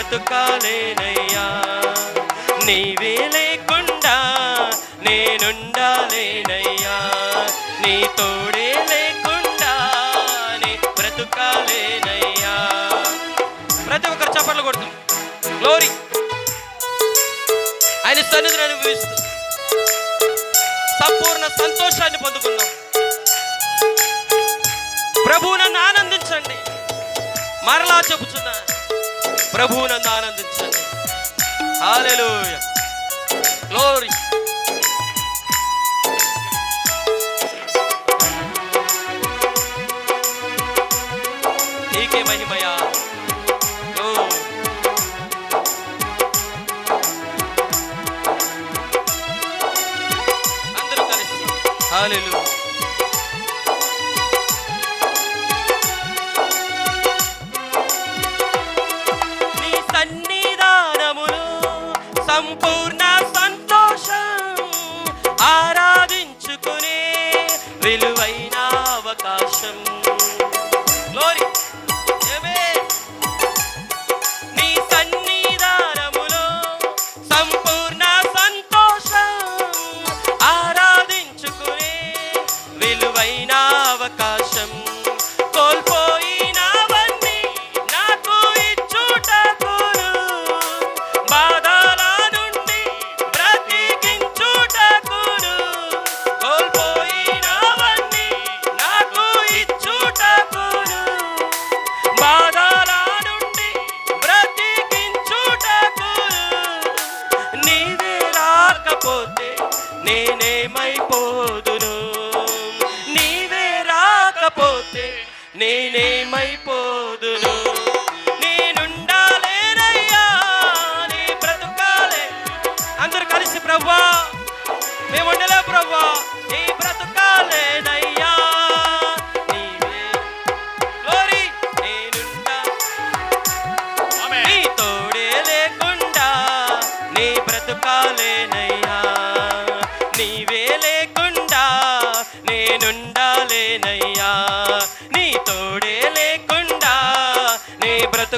బ్రతుకాలేనయ్యా. నీవే లేకుండా నేనుండాలేనయ్యా. నీ తోడే లేకుండా నీ బ్రతుకాలేనయ్యా. ప్రతి ఒక్కరు చప్పట్లు కొడుతుంది గ్లోరీ ఆయన సన్నిధిని అనుభవిస్తూ. సంపూర్ణ సంతోషాన్ని పొందుకుందాం. ప్రభువు నన్ను ఆనందించండి. మరలా చెబుతున్నా ప్రభువు నన్ను ఆనందించండి హాలెలూయ. గ్లోరీ. నీకే మహిమయా. అందరూ కలిసి. హాలెలూయ. సంపూర్ణ సంతోషం ఆరాధించుకునే విలువైన అవకాశం Glory. Amen. నీ సన్నిధానములో సంపూర్ణ సంతోషం ఆరాధించుకునే విలువైన అవకాశం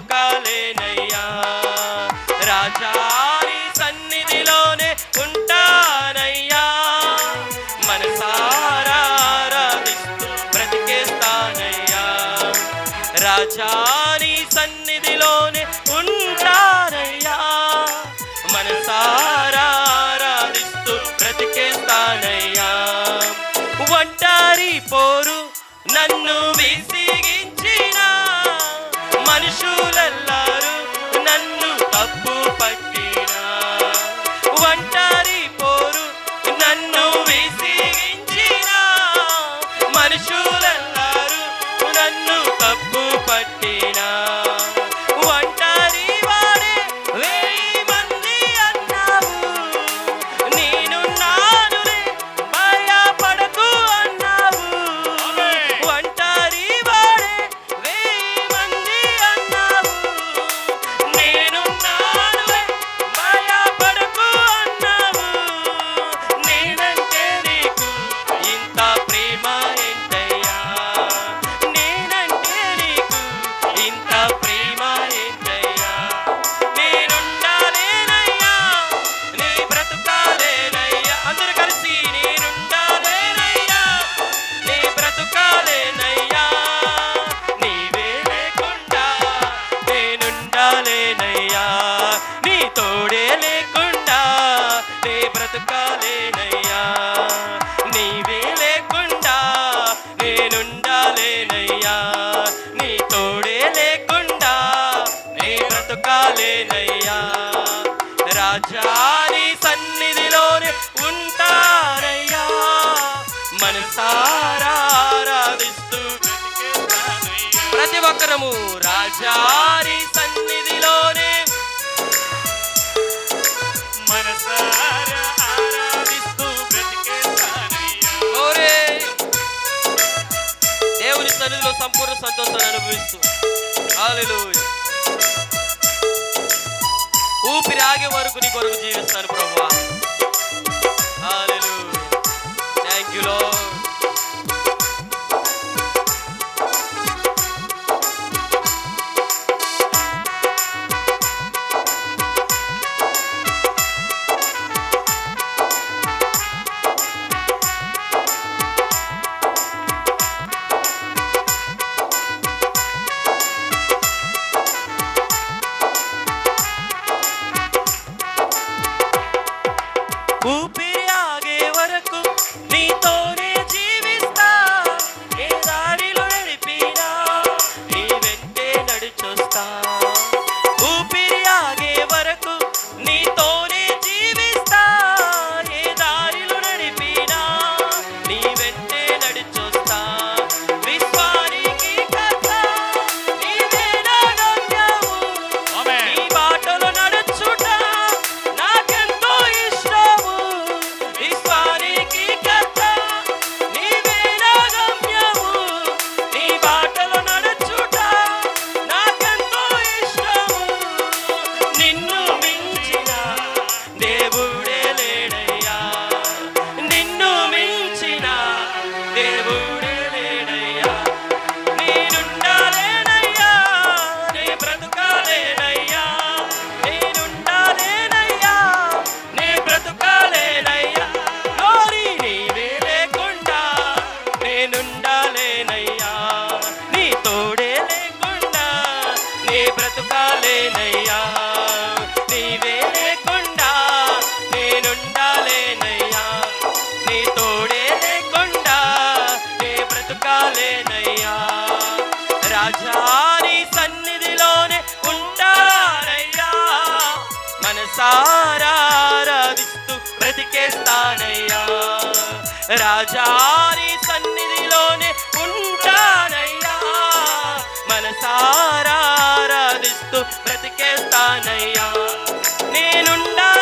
బ్రతుకాలేనయ్యా రాజా నీ సన్నిధిలోనే ఉంటానయ్యా. మనసారాధిస్తూ బ్రతికేస్తానయ్యా. రాజాని సన్నిధిలోనే ఉంటానయ్యా. మనసారాధిస్తూ బ్రతికేస్తానయ్యా. ఒంటారి పోరు నన్ను విసిగించిన నన్ను నీవే లేకుండా నేనుండాలేనయ్యా నీ తోడే లేకుండా నీ బ్రతుకాలేనయ్యా సన్నిధిలోనే ఉంటారయ్యా మనసారా ఆరాధిస్తూ ప్రతి ఒక్కరము రాజారి సన్నిధిలోనే మనసారా సన్నిధిలో సంపూర్ణ సంతోషాన్ని అనుభవిస్తూ. ఊపిరి ఆగే వరకు నీ కొరకు జీవిస్తాను ప్రభు Oops. రాజారి సన్నిధిలోనే ఉంటానయ్యా. మనసారాధిస్తూ బ్రతికేస్తానయ్యా. నేనుండా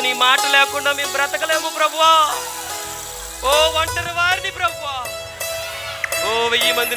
నీ మాట లేకుండా మేము బ్రతకలేము ప్రభువా. ఓ ఒంటరి వారిని ప్రభువా. ఓ వెయ్యి మంది